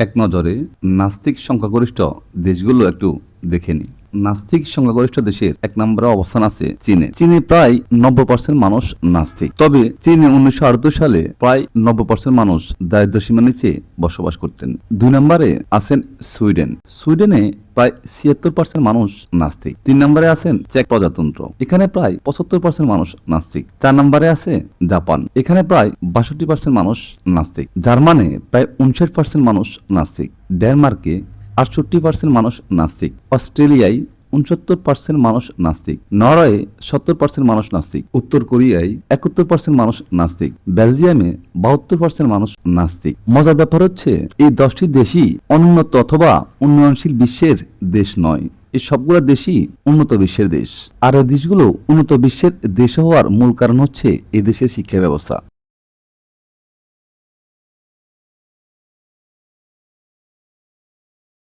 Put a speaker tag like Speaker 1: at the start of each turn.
Speaker 1: এক নজরে নাস্তিক সংখ্যাগরিষ্ঠ দেশগুলো একটু দেখে নি নাস্তিক সংখ্যাগরিষ্ঠ দেশের এক নম্বরে অবস্থান আছে চীনে। চীনে প্রায় নব্বই পার্সেন্ট মানুষ নাস্তিক। তবে চীনে উনিশশো আটাত্তর সালে প্রায় নব্বই পার্সেন্ট মানুষ দারিদ্র সীমার নিচে বসবাস করতেন। দুই নম্বরে আছেন সুইডেন। সুইডেনে প্রায় ছিয়াত্তর পার্সেন্ট মানুষ নাস্তিক। তিন নম্বরে আছেন চেক প্রজাতন্ত্র। এখানে প্রায় পঁচাত্তর পার্সেন্ট মানুষ নাস্তিক। চার নম্বরে আছে জাপান। এখানে প্রায় বাষট্টি পার্সেন্ট মানুষ নাস্তিক। জার্মানে প্রায় উনষাট পার্সেন্ট মানুষ নাস্তিক। ডেনমার্কে আটষট্টি পার্সেন্ট মানুষ নাস্তিক। অস্ট্রেলিয়ায় উনসত্তর পার্সেন্ট মানুষ নাস্তিক। নরওয়ে সত্তর পার্সেন্ট মানুষ নাস্তিক। উত্তর কোরিয়ায় একাত্তর পার্সেন্ট মানুষ নাস্তিক। বেলজিয়ামে বাহাত্তর পার্সেন্ট মানুষ নাস্তিক। মজার ব্যাপার হচ্ছে, এই দশটি দেশই অনুন্নত অথবা উন্নয়নশীল বিশ্বের দেশ নয়। এই সবগুলো দেশই উন্নত বিশ্বের দেশ। আর এই দেশগুলো উন্নত বিশ্বের দেশ হওয়ার মূল কারণ হচ্ছে এই দেশের শিক্ষা ব্যবস্থা।